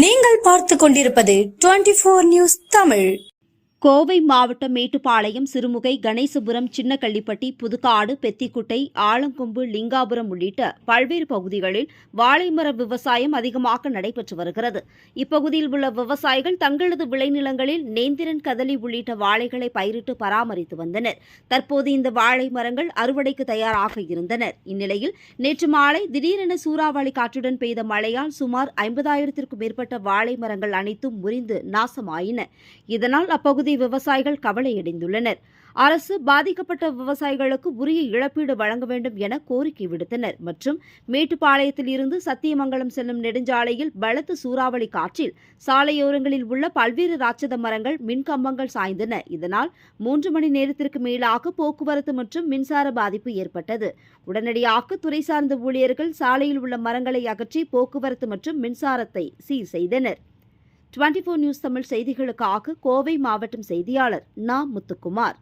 நீங்கள் பார்த்து கொண்டிருப்பது twenty four news Tamil. Kovai மாவட்டம் மேட்டுப்பாளையம் சிறுமுகை கணேசபுரம் சின்னக்கள்ளிப்பட்டி புதுக்காடு பெத்திக்குட்டை ஆலங்கொம்பு லிங்காபுரம் உள்ளிட்ட பல்வேறு பகுதிகளில் வாழைமர விவசாயம் அதிகமாக நடைபெற்று வருகிறது. இப்பகுதியில் உள்ள விவசாயிகள் தங்களது விளைநிலங்களில் நேந்திரன் கதலி உள்ளிட்ட வாழைகளை பயிரிட்டு பராமரித்து வந்தனர். தற்போது இந்த வாழை மரங்கள் அறுவடைக்கு தயாராக இருந்தனர். இந்நிலையில் நேற்று மாலை திடீரென சூறாவளி காற்றுடன் பெய்த மழையால் சுமார் ஐம்பதாயிரத்திற்கும் மேற்பட்ட வாழை மரங்கள் அனைத்தும் முறிந்து நாசமாயின. இதனால் அப்பகுதி விவசாயிகள் கவலையடைந்துள்ளனர். அரசு பாதிக்கப்பட்ட விவசாயிகளுக்கு உரிய இழப்பீடு வழங்க வேண்டும் என கோரிக்கை விடுத்தனர். மற்றும் மேட்டுப்பாளையத்தில் இருந்து சத்தியமங்கலம் செல்லும் நெடுஞ்சாலையில் பலத்த சூறாவளி காற்றில் சாலையோரங்களில் உள்ள பல்வேறு ராட்சத மரங்கள் மின்கம்பங்கள் சாய்ந்தன. இதனால் மூன்று மணி நேரத்திற்கு மேலாக போக்குவரத்து மற்றும் மின்சார பாதிப்பு ஏற்பட்டது. உடனடியாக துறை சார்ந்த ஊழியர்கள் சாலையில் உள்ள மரங்களை அகற்றி போக்குவரத்து மற்றும் மின்சாரத்தை சீர் செய்தனர். டுவெண்டி நியூஸ் தமிழ் செய்திகளுக்காக கோவை மாவட்டம் செய்தியாளர் நா முத்துக்குமார்.